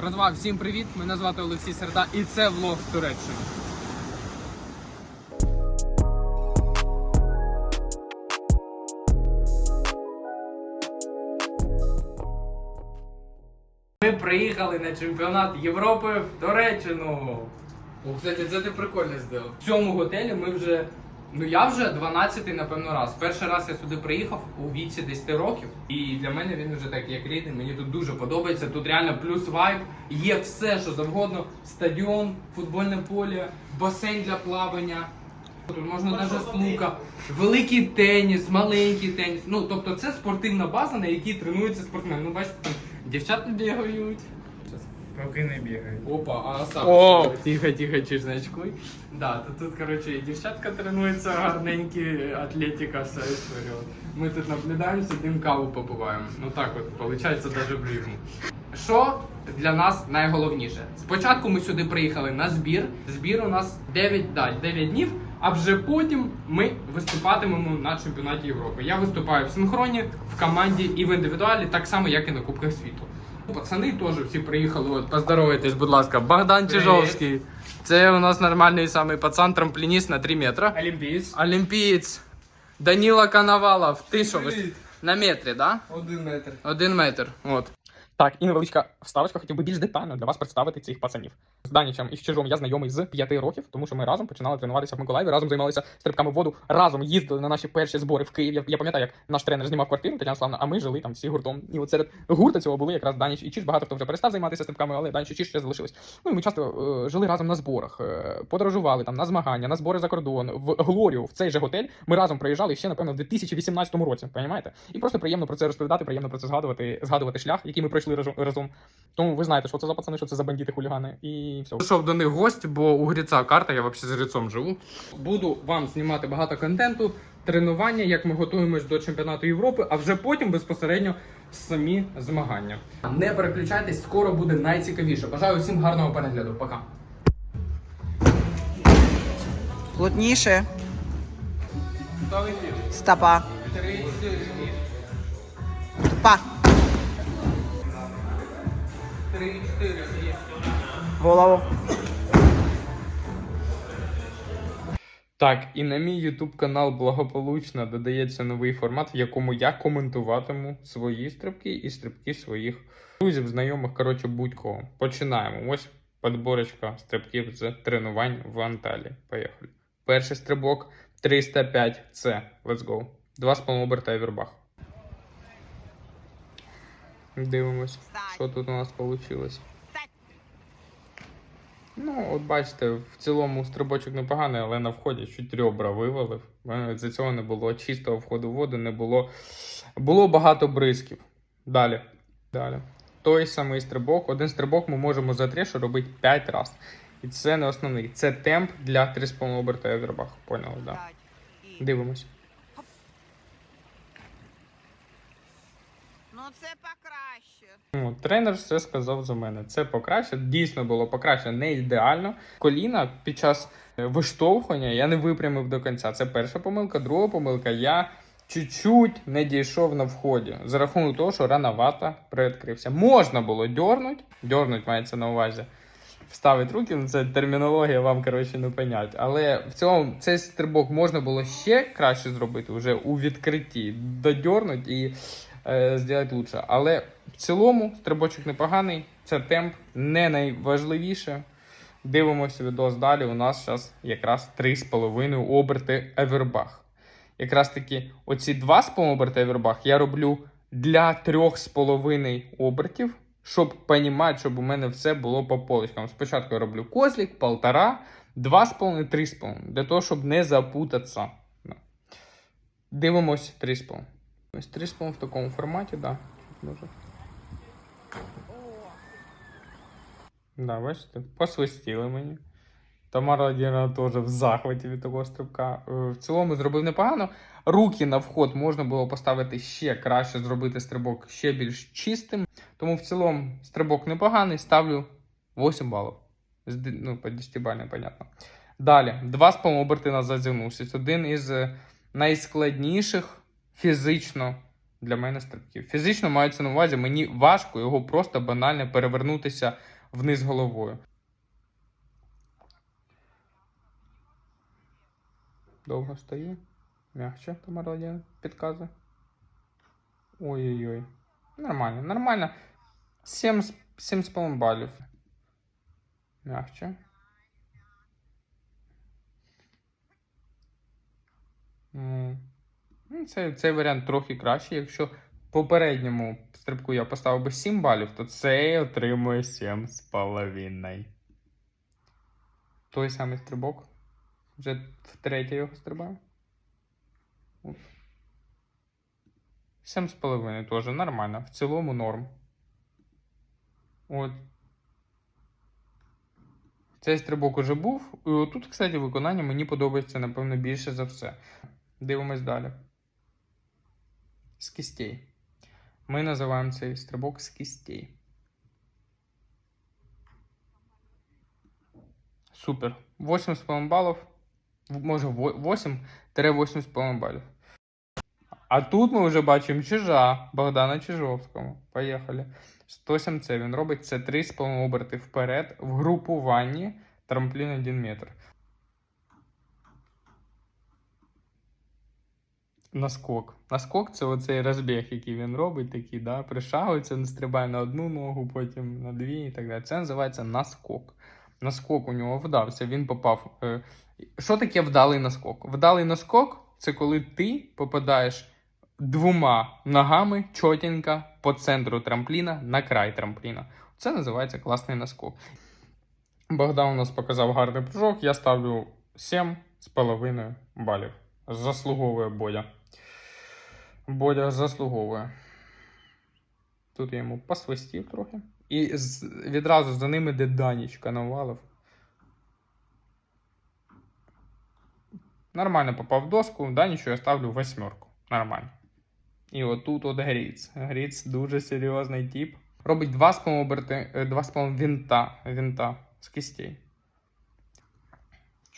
Братва, всім привіт! Мене звати Олексій Серда і це влог з Туреччини. Ми приїхали на чемпіонат Європи в Туреччину. О, кстати, це ти прикольно зробив. В цьому готелі ми вже. Ну я вже 12-й, напевно, раз. Перший раз я сюди приїхав у віці 10 років. І для мене він вже так як рідний. Мені тут дуже подобається. Тут реально плюс вайб. Є все, що завгодно. Стадіон, футбольне поле, басейн для плавання. Тут можна навіть слука, великий теніс, маленький теніс. Ну тобто це спортивна база, на якій тренуються спортсмени. Ну бачите, там дівчата бігають. Поки не бігає. Опа, а Остап, О! тихо, тихо, чи значкуй. Да, то тут, короче, і дівчатка тренуються, гарненькі, атлетика, все історія. Ми тут наблюдаємо, сидимо каву попиваємо. Ну так от, виходить, даже в рівні. Що для нас найголовніше? Спочатку ми сюди приїхали на збір. Збір у нас 9, да, 9 днів, а вже потім ми виступатимемо на чемпіонаті Європи. Я виступаю в синхроні, в команді і в індивідуалі, так само, як і на Кубках світу. Пацани теж всі приїхали. От, поздоровайтесь, будь ласка. Богдан. Чижовський. Це у нас нормальний самий пацан, трамплініст на 3 метра. Олімпієць. Олімпієць. Даніла Коновалов. Ти що, ви на метрі, да? Один метр. Один метр. От. Так, і невеличка вставочка, хотів би більш детально для вас представити цих пацанів. З Данічем і з Чижом я знайомий з 5 років, тому що ми разом починали тренуватися в Миколаєві, разом займалися стрибками в воду, разом їздили на наші перші збори в Київ. Я, я пам'ятаю, як наш тренер знімав квартиру Тетяна Славна, а ми жили там всі гуртом. І от серед гурта цього були якраз Даніч і Чиж. Багато хто вже перестав займатися стрибками, але Даніч і Чиж ще залишились. Ну і ми часто е, жили разом на зборах, е, подорожували там на змагання, на збори за кордон, в Глорію, в цей же готель. Ми разом приїжджали ще, напевно, в 2018 році. Понімаєте? І просто приємно про це розповідати, приємно про це згадувати, згадувати шлях, який ми пройшли разом- разом. Тому ви знаєте, що це за пацани, що це за бандити хулігани, і все. Прийшов до них гость, бо у Гріца карта, я взагалі з Грицом живу. Буду вам знімати багато контенту, тренування, як ми готуємось до чемпіонату Європи, а вже потім безпосередньо самі змагання. Не переключайтесь, скоро буде найцікавіше. Бажаю всім гарного перегляду. Пока. Плотніше. Стопа. Па. Голову. Так, і на мій YouTube канал благополучно додається новий формат, в якому я коментуватиму свої стрибки і стрибки своїх друзів, знайомих, коротше, будь-кого. Починаємо. Ось подборочка стрибків з тренувань в Анталії. Поїхали. Перший стрибок 305 це. Let's go. Два з оберта вербах. Дивимось, що тут у нас вийшло. Ну, от бачите, в цілому стрибочок непоганий, але на вході чуть ребра вивалив. За цього не було чистого входу в воду, не було. Було багато бризків. Далі. Далі. Той самий стрибок. Один стрибок ми можемо за трешу робити 5 разів. І це не основний. Це темп для 3,5 оберта в вербах. Поняли, так? Да. Дивимось. Ну це покраще. Ну, тренер все сказав за мене. Це покраще. Дійсно було покраще, не ідеально. Коліна під час е, виштовхування я не випрямив до кінця. Це перша помилка. Друга помилка. Я чуть-чуть не дійшов на вході. За рахунок того, що рановато приоткрився. Можна було дьорнуть. Дьорнуть мається на увазі. Вставить руки, ну це термінологія вам коротше не понять. Але в цьому цей стрибок можна було ще краще зробити вже у відкритті, додьорнуть і е, зробити лучше. Але в цілому стрибочок непоганий, це темп не найважливіше. Дивимося відос далі. У нас зараз якраз 3,5 оберти Евербах. Якраз таки оці 2,5 оберти Евербах я роблю для 3,5 обертів, щоб розуміти, щоб у мене все було по полочкам. Спочатку я роблю козлік, полтора, 2,5, 3,5, для того, щоб не запутатися. Дивимось 3,5. Ось 3,5 в такому форматі, так. Да. Да, бачите, посвистіли мені. Тамара Ладіна теж в захваті від того стрибка. Е, В цілому зробив непогано. Руки на вход можна було поставити ще краще, зробити стрибок ще більш чистим. Тому в цілому стрибок непоганий, ставлю 8 балів. Ну, по 10 бальне, понятно. Далі, два з оберти назад. Один із найскладніших фізично для мене стрибків. Фізично мається на увазі, мені важко його просто банально перевернутися вниз головою. Довго стою. Мягче, Тамара підказує. Ой-ой-ой. Нормально, нормально. 7, з- 7,5 балів. Мягче. Ну, Цей, цей варіант трохи кращий. Якщо попередньому стрибку я поставив би 7 балів, то цей отримує 7,5. Той самий стрибок. Вже втретє його стрибаю. 7,5 теж нормально. В цілому норм. От. Цей стрибок уже був. І отут, кстати, виконання мені подобається, напевно, більше за все. Дивимось далі. З кістей. Ми називаємо цей стрибок з кістей. Супер. 8,5 балів. В- Може, 8-8,5 балів. А тут ми вже бачимо чижа Богдана Чижовського. Поїхали. 107 це він робить це 3,5 оберти вперед в групуванні трамплін 1 метр. Наскок. Наскок це оцей розбіг, який він робить, такий, да, пришагується, стрибає на одну ногу, потім на дві і так далі. Це називається наскок. Наскок у нього вдався, він попав. Е... Що таке вдалий наскок? Вдалий наскок це коли ти попадаєш двома ногами чотенько по центру трампліна на край трампліна. Це називається класний наскок. Богдан у нас показав гарний прыжок. Я ставлю 7,5 балів. Заслуговує Бодя. Бодя заслуговує. Тут я йому посвистів трохи. І відразу за ним іде Данічка навалив. Нормально попав в доску, Данічу я ставлю восьмерку. Нормально. І отут от Гріц. Гріц дуже серйозний тип. Робить 2,5 оберти, е, 2,5 вінта, вінта з кістей.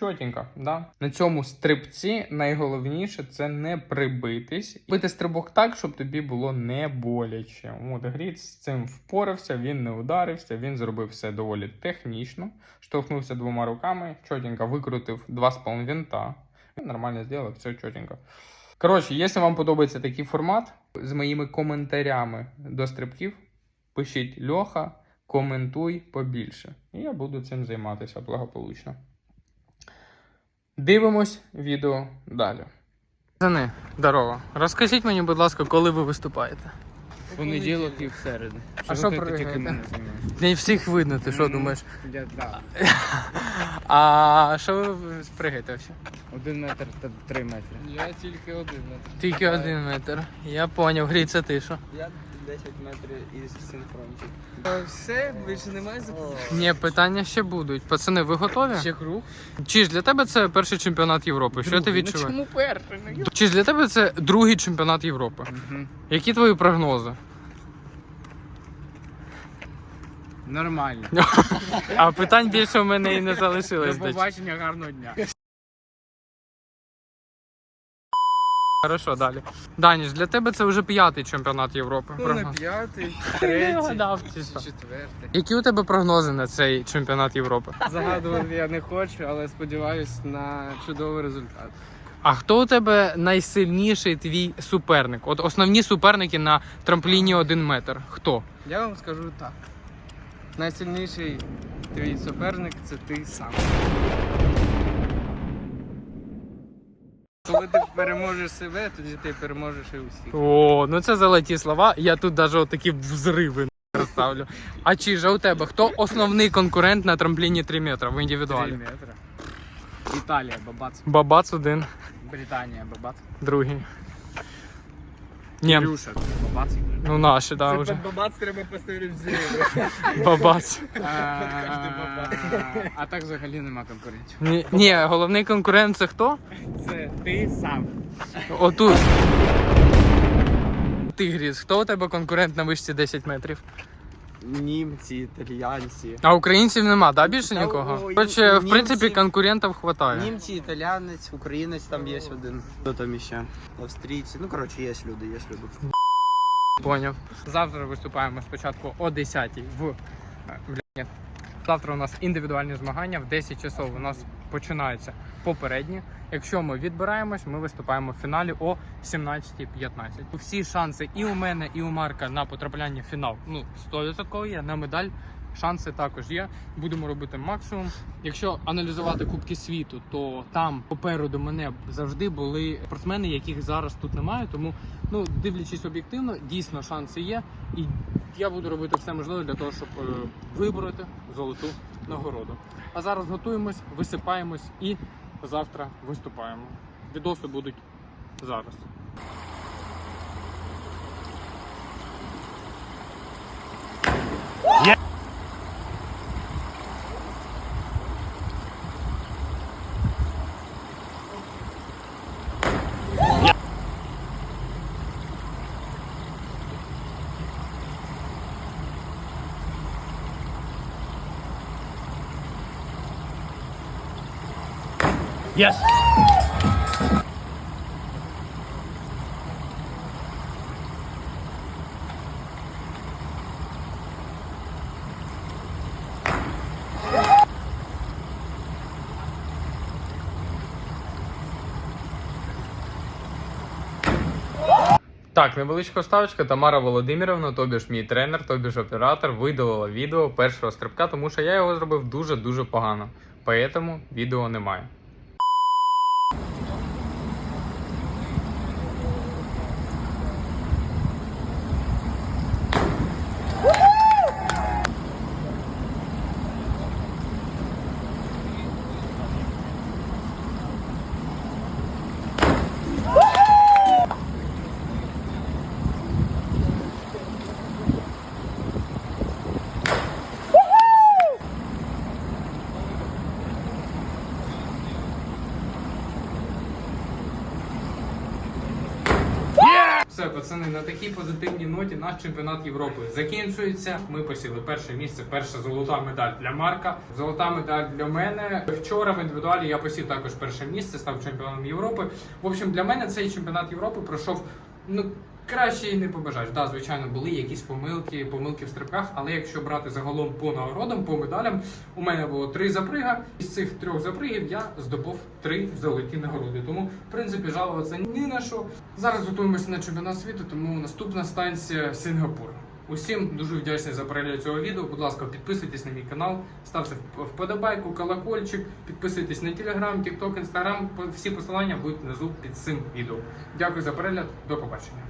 Чотенько, да? На цьому стрибці найголовніше це не прибитись. Бити стрибок так, щоб тобі було не боляче. От Гріц з цим впорався, він не ударився, він зробив все доволі технічно. Штовхнувся двома руками, чотенько викрутив 2,5 вінта. Він нормально зробив, все чотенько. Коротше, якщо вам подобається такий формат з моїми коментарями до стрибків, пишіть Льоха, коментуй побільше. І я буду цим займатися благополучно. Дивимось відео далі. Пацани, здорово. Розкажіть мені, будь ласка, коли ви виступаєте? Понеділок і в середу. А що пригаєте? Не всіх видно, ти що Ну, думаєш? Я, да. А що ви спригаєте взагалі? Один метр та три метри. Я тільки один метр. Тільки один метр. Я поняв, Грій, це ти що? Я 10 метрів із синхрончик. Все, більше немає запитань? Ні, питання ще будуть. Пацани, ви готові? Ще круг? Чи ж для тебе це перший чемпіонат Європи? Що ти відчуваєш? Ну чому перший? Ну, Чи ж для тебе це другий чемпіонат Європи? Мгм. Які твої прогнози? Нормально. А питань більше в мене і не До залишилось. Дич. побачення, гарного дня. Хорошо, далі. Даніш, для тебе це вже п'ятий чемпіонат Європи. Ну, не Прогноз. п'ятий, Не третій, вгадав, чи що? четвертий. Які у тебе прогнози на цей чемпіонат Європи? Загадувати я не хочу, але сподіваюсь на чудовий результат. А хто у тебе найсильніший твій суперник? От основні суперники на трампліні 1 метр. Хто? Я вам скажу так. Найсильніший твій суперник це ти сам. Коли ти переможеш себе, тоді ти переможеш і усіх. О, ну це золоті слова. Я тут навіть отакі взриви розставлю. А чи ж у тебе хто основний конкурент на трампліні 3 метра в індивідуалі? індивідуалі? метри. Італія, бабац. Бабац один, Британія, бабац. другий. Ні, Ілюша, бабац. ну наші, да, вже. бабац треба поставити в Бабац. А, А так взагалі нема конкурентів. Ні, ні, головний конкурент це хто? Це ти сам. Отут. Тигріс, хто у тебе конкурент на вишці 10 метрів? Німці, італіянці. А українців нема, да, більше Та, нікого? о, Короче, в німці- принципі, конкурентів хватає. Німці, італіянець, українець там є один. Хто там ще? Австрійці. Ну, коротше, є люди, є люди. Поняв. Завтра виступаємо спочатку о 10 в е, ні. Завтра у нас індивідуальні змагання. В 10 часов у нас починаються попередні. Якщо ми відбираємось, ми виступаємо в фіналі о 17.15. Всі шанси і у мене, і у Марка на потрапляння в фінал ну 100% є. На медаль шанси також є. Будемо робити максимум. Якщо аналізувати Кубки світу, то там попереду мене завжди були спортсмени, яких зараз тут немає. Тому ну дивлячись об'єктивно, дійсно шанси є, і я буду робити все можливе для того, щоб е, вибороти золоту нагороду. А зараз готуємось, висипаємось і завтра виступаємо. Відоси будуть зараз. Так, невеличка ставочка. Тамара Володимирівна, тобі ж мій тренер, тобі ж оператор, видалила відео першого стрибка, тому що я його зробив дуже-дуже погано. Поэтому відео немає. Все, пацани, на такій позитивній ноті наш чемпіонат Європи закінчується. Ми посіли перше місце, перша золота медаль для Марка, золота медаль для мене. Вчора в індивідуалі я посів також перше місце, став чемпіоном Європи. В общем, для мене цей чемпіонат Європи пройшов. Ну, краще і не побажаєш. Да, звичайно, були якісь помилки, помилки в стрибках, але якщо брати загалом по нагородам, по медалям, у мене було три заприга. Із цих трьох запригів я здобув три золоті нагороди. Тому, в принципі, жалуватися ні на що. Зараз готуємося на чемпіонат світу, тому наступна станція Сингапур. Усім дуже вдячний за перегляд цього відео. Будь ласка, підписуйтесь на мій канал, ставте вподобайку, колокольчик, підписуйтесь на телеграм, тікток, інстаграм. Всі посилання будуть внизу під цим відео. Дякую за перегляд. До побачення.